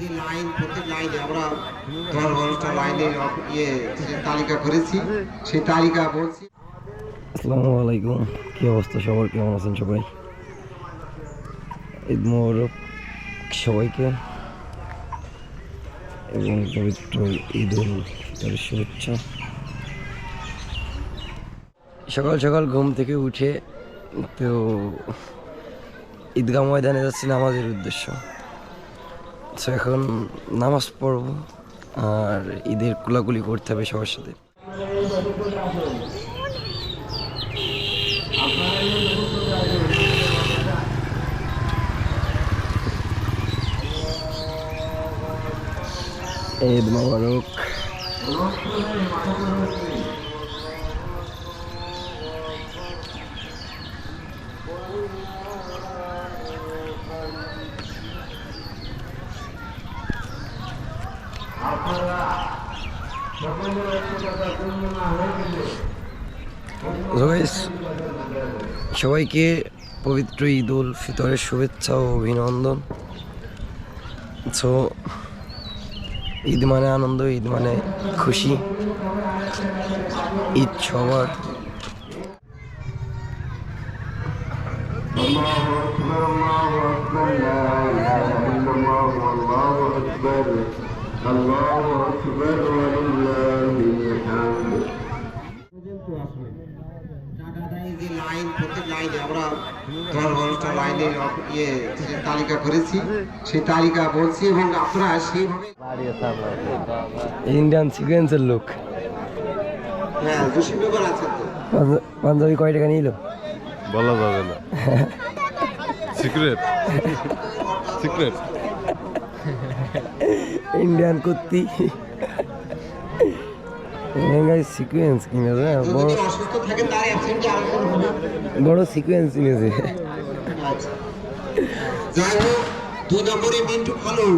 যে লাইন প্রতি লাইনে আমরা লাইনে ইয়ে তালিকা করেছি। সেই তালিকা বলছি আসসালামু আলাইকুম। কি অবস্থা? সবার কেমন আছেন সবাই? ঈদ মোবারক সবাইকে। এবং পবিত্র ঈদ ফিতরের শুভেচ্ছা। সকাল সকাল ঘুম থেকে উঠে তো ঈদগাহ ময়দানে যাচ্ছি নামাজের উদ্দেশ্য। তো এখন নামাজ পড়ব আর ঈদের কুলাকুলি করতে হবে সবার সাথে। So guys, সবাইকে পবিত্র ঈদ উল ফিতরের শুভেচ্ছা ও অভিনন্দন সো ঈদ মানে আনন্দ ঈদ মানে খুশি ঈদ সবার الله أكبر الله أكبر لا إله إلا الله والله أكبر আল্লাহু আকবার যে লাইন প্রতি আমরা দশ তালিকা করেছি সেই তালিকা বলছি এবং আপনারা ইন্ডিয়ান সিকুয়েন্সের লোক পাঞ্জাবি কয় টাকা নিল? বলা যাবে না। সিক্রেট সিক্রেট ইন্ডিয়ান কুত্তি সিকুয়েন্স কিনেছে বড় বড় সিকুয়েন্স কিনেছে যাই হোক দুই নম্বরে মিন্টু খালু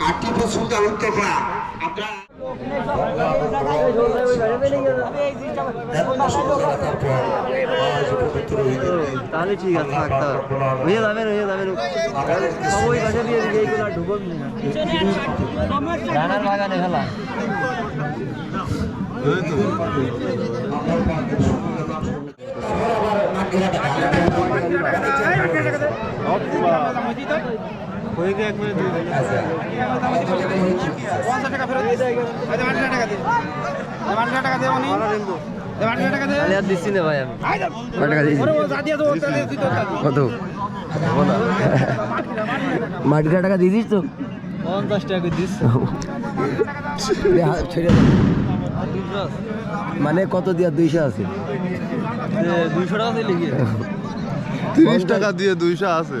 আর সুলতান উত্তরপাড়া আপনারা তাহলে ঠিক আছে থাকতে হয়ে যাবেন হয়ে যাবেন ওই কাছে দিয়ে এইগুলো ঢুকো রানার বাগানে খেলা হয়ে গিয়ে একবারে দিয়ে। দিন। তাহলে আর দিচ্ছি না ভাই আমি। কয় টাকা দিয়েছি কত? মাটি টাকা দিয়ে দিস তো? পঞ্চাশ টাকা করে দিচ্ছি দে, হাত ছেড়ে মানে কত দিয়া? দুইশো আছে। দুইশো টাকা লিখে তিরিশ টাকা দিয়ে দুইশো আছে।